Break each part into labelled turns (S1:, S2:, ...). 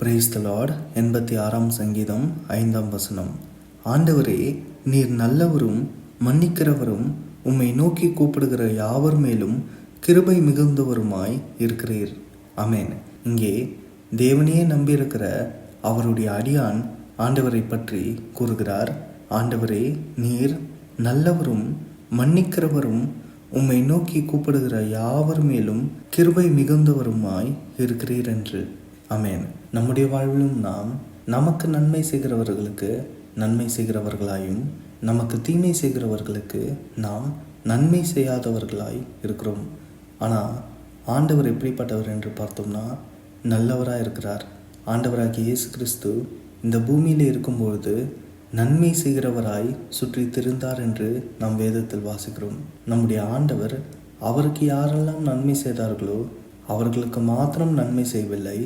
S1: Praise the Lord எண்பத்தி ஆறாம் சங்கீதம் ஐந்தாம் வசனம். ஆண்டவரே நீர் நல்லவரும் மன்னிக்கிறவரும் உம்மை நோக்கி கூப்பிடுகிற யாவர் மேலும் கிருபை மிகுந்தவருமாய் இருக்கிறீர். அமேன் இங்கே தேவனையே நம்பியிருக்கிற அவருடைய அடியான் ஆண்டவரை பற்றி கூறுகிறார். ஆண்டவரே நீர் நல்லவரும் மன்னிக்கிறவரும் உம்மை நோக்கி கூப்பிடுகிற யாவர் மேலும் கிருபை மிகுந்தவருமாய் இருக்கிறீர் என்று அமேன் நம்முடைய வாழ்விலும் நாம் நமக்கு நன்மை செய்கிறவர்களுக்கு நன்மை செய்கிறவர்களாயும் நமக்கு தீமை செய்கிறவர்களுக்கு நாம் நன்மை செய்யாதவர்களாய் இருக்கிறோம். ஆனால் ஆண்டவர் எப்படிப்பட்டவர் என்று பார்த்தோம்னா நல்லவராக இருக்கிறார். ஆண்டவராகிய இயேசு கிறிஸ்து இந்த பூமியில் இருக்கும்பொழுது நன்மை செய்கிறவராய் சுற்றி திருந்தார் என்று நாம் வேதத்தில் வாசிக்கிறோம். நம்முடைய ஆண்டவர் அவருக்கு யாரெல்லாம் நன்மை செய்தார்களோ அவர்களுக்கு மாத்திரம் நன்மை செய்யவில்லை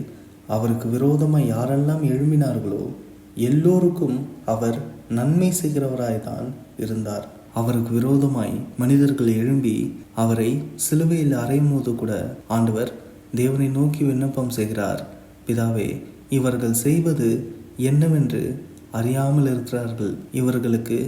S1: அவருக்கு விரோதமாக யாரெல்லாம் எழும்பினார்களோ எல்லோருக்கும் அவர் நன்மை செய்கிறவராய்தான் இருந்தார். அவருக்கு விரோதமாய் மனிதர்கள் எழும்பி அவரை சிலுவையில் அறையும்போது கூட ஆண்டவர் தேவனை நோக்கி விண்ணப்பம் செய்கிறார். பிதாவே இவர்கள் செய்வது என்னவென்று அறியாமல் இருக்கிறார்கள். இவர்களுக்கு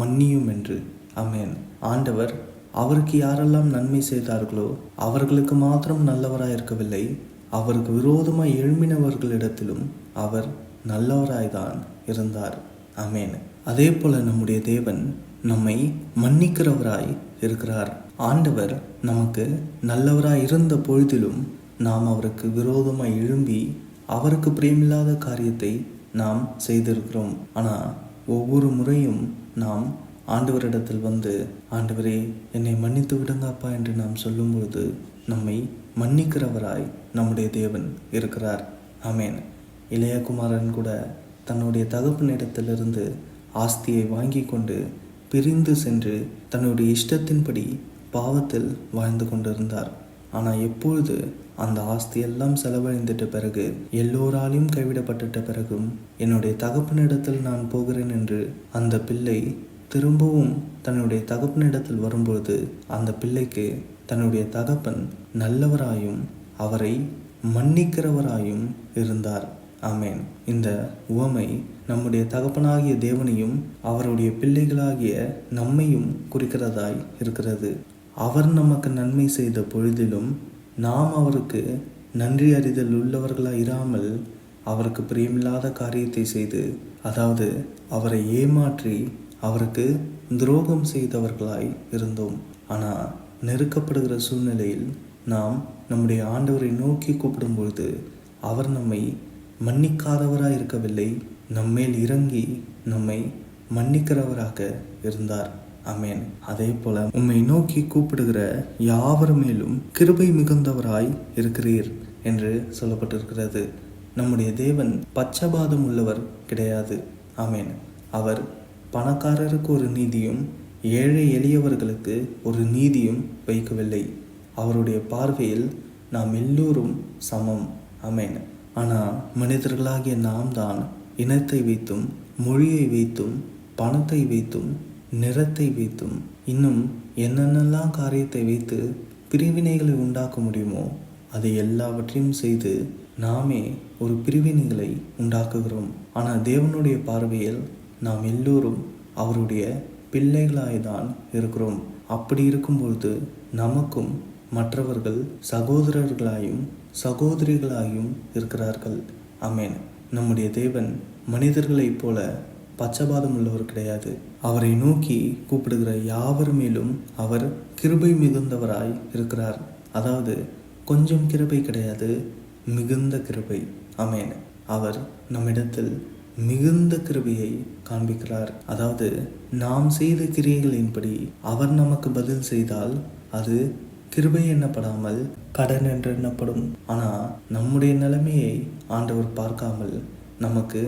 S1: மன்னியும் என்று. அமேன் ஆண்டவர் அவருக்கு யாரெல்லாம் நன்மை செய்தார்களோ அவர்களுக்கு மாத்திரம் நல்லவராய் இருக்கவில்லை. அவருக்கு விரோதமாய் எழும்பினவர்களிடத்திலும் அவர் நல்லவராய்தான் இருந்தார். அமேன் அதே போல நம்முடைய தேவன் நம்மை மன்னிக்கிறவராய் இருக்கிறார். ஆண்டவர் நமக்கு நல்லவராய் இருந்த பொழுதிலும் நாம் அவருக்கு விரோதமாய் எழும்பி அவருக்கு பிரியமில்லாத காரியத்தை நாம் செய்திருக்கிறோம். ஆனால் ஒவ்வொரு முறையும் நாம் ஆண்டவரிடத்தில் வந்து ஆண்டவரே என்னை மன்னித்து விடுங்கப்பா என்று நாம் சொல்லும்பொழுது நம்மை மன்னிக்கிறவராய் நம்முடைய தேவன் இருக்கிறார். ஆமேன். இளையகுமாரன் கூட தன்னுடைய தகப்பனிடத்திலிருந்து ஆஸ்தியை வாங்கி கொண்டு பிரிந்து சென்று தன்னுடைய இஷ்டத்தின்படி பாவத்தில் வாழ்ந்து கொண்டிருந்தார். ஆனால் எப்பொழுது அந்த ஆஸ்தி எல்லாம் செலவழிந்துட்ட பிறகு எல்லோராலையும் கைவிடப்பட்டுட்ட பிறகும் என்னுடைய தகப்பனிடத்தில் நான் போகிறேன் என்று அந்த பிள்ளை திரும்பவும் தன்னுடைய தகப்பனிடத்தில் வரும்பொழுது அந்த பிள்ளைக்கு தன்னுடைய தகப்பன் நல்லவராயும் அவரை மன்னிக்கிறவராயும் இருந்தார். ஆமேன். இந்த உவமை நம்முடைய தகப்பனாகிய தேவனையும் அவருடைய பிள்ளைகளாகிய நம்மையும் குறிக்கிறதாய் இருக்கிறது. அவர் நமக்கு நன்மை செய்த பொழுதிலும் நாம் அவருக்கு நன்றி அறிதல் உள்ளவர்களாக இராமல் அவருக்கு பிரியமில்லாத காரியத்தை செய்து அதாவது அவரை ஏமாற்றி அவருக்கு துரோகம் செய்தவர்களாய் இருந்தோம். ஆனால் நெருக்கப்படுகிற சூழ்நிலையில் நாம் நம்முடைய ஆண்டவரை நோக்கி கூப்பிடும் பொழுது அவர் நம்மை மன்னிக்காதவராய் இருக்கவில்லை நம்மேல் இறங்கி நம்மை மன்னிக்கிறவராக இருந்தார். அமேன் அதே போல உம்மை நோக்கி கூப்பிடுகிற யாவர் மேலும் கிருபை மிகுந்தவராய் இருக்கிறீர் என்று சொல்லப்பட்டிருக்கிறது. நம்முடைய தேவன் பச்சபாதம் உள்ளவர் கிடையாது. ஆமேன். அவர் பணக்காரருக்கு ஒரு நீதியும் ஏழை எளியவர்களுக்கு ஒரு நீதியும் வைக்கவில்லை. அவருடைய பார்வையில் நாம் எல்லோரும் சமம். அமேன் ஆனால் மனிதர்களாகிய நாம் தான் இனத்தை வைத்தும் மொழியை வைத்தும் பணத்தை வைத்தும் நிறத்தை வைத்தும் இன்னும் என்னென்னலாம் காரியத்தை வைத்து பிரிவினைகளை உண்டாக்க முடியுமோ அதை எல்லாவற்றையும் செய்து நாமே ஒரு பிரிவினைகளை உண்டாக்குகிறோம். ஆனால் தேவனுடைய பார்வையில் நாம் எல்லோரும் அவருடைய பிள்ளைகளாய்தான் இருக்கிறோம். அப்படி இருக்கும்பொழுது நமக்கும் மற்றவர்கள் சகோதரர்களாயும் சகோதரிகளாயும் இருக்கிறார்கள். அமேன் நம்முடைய தேவன் மனிதர்களைப் போல பச்சபாதம் உள்ளவர் கிடையாது. அவரை நோக்கி கூப்பிடுகிற யாவர் மேலும் அவர் கிருபை மிகுந்தவராய் இருக்கிறார். அதாவது கொஞ்சம் கிருபை கிடையாது மிகுந்த கிருபை. அமேன் அவர் நம்மிடத்தில் மிகுந்த கிருபையை காண்பிக்கிறார். அதாவது நாம் செய்த கிரியைகளின்படி அவர் நமக்கு பதில் செய்தால் அது கிருபை எண்ணப்படாமல் கடன் என்று எண்ணப்படும். ஆனால் நம்முடைய நிலைமையை ஆண்டவர் பார்க்காமல் நமக்கு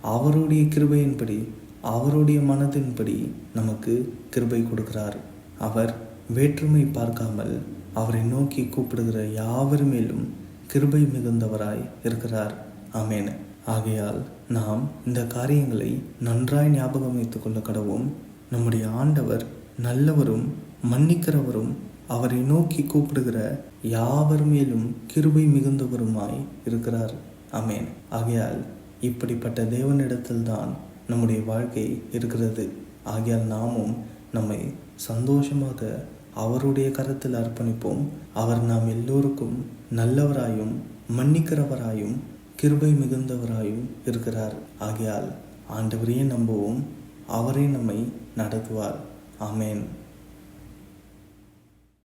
S1: அவருடைய கிருபையின்படி அவருடைய மனதின்படி நமக்கு கிருபை கொடுக்கிறார். அவர் வேற்றுமை பார்க்காமல் அவரை நோக்கி கூப்பிடுகிற யாவர் மேலும் கிருபை மிகுந்தவராய் இருக்கிறார். ஆமேன். ஆகையால் நாம் இந்த காரியங்களை நன்றாய் ஞாபகம் வைத்துக் கொள்ள கடவும் நம்முடைய ஆண்டவர் நல்லவரும் மன்னிக்கிறவரும் அவரை நோக்கி கூப்பிடுகிற யாவர் மேலும் கிருபை மிகுந்தவருமாய் இருக்கிறார். அமேன் ஆகையால் இப்படிப்பட்ட தேவனிடத்தில்தான் நம்முடைய வாழ்க்கை இருக்கிறது. ஆகையால் நாமும் நம்மை சந்தோஷமாக அவருடைய கரத்தில் அர்ப்பணிப்போம். அவர் நாம் எல்லோருக்கும் நல்லவராயும் மன்னிக்கிறவராயும் கிருபை மிகுந்தவராயும் இருக்கிறார். ஆகையால் ஆண்டவரையே நம்புவோம். அவரே நம்மை நடத்துவார். ஆமேன்.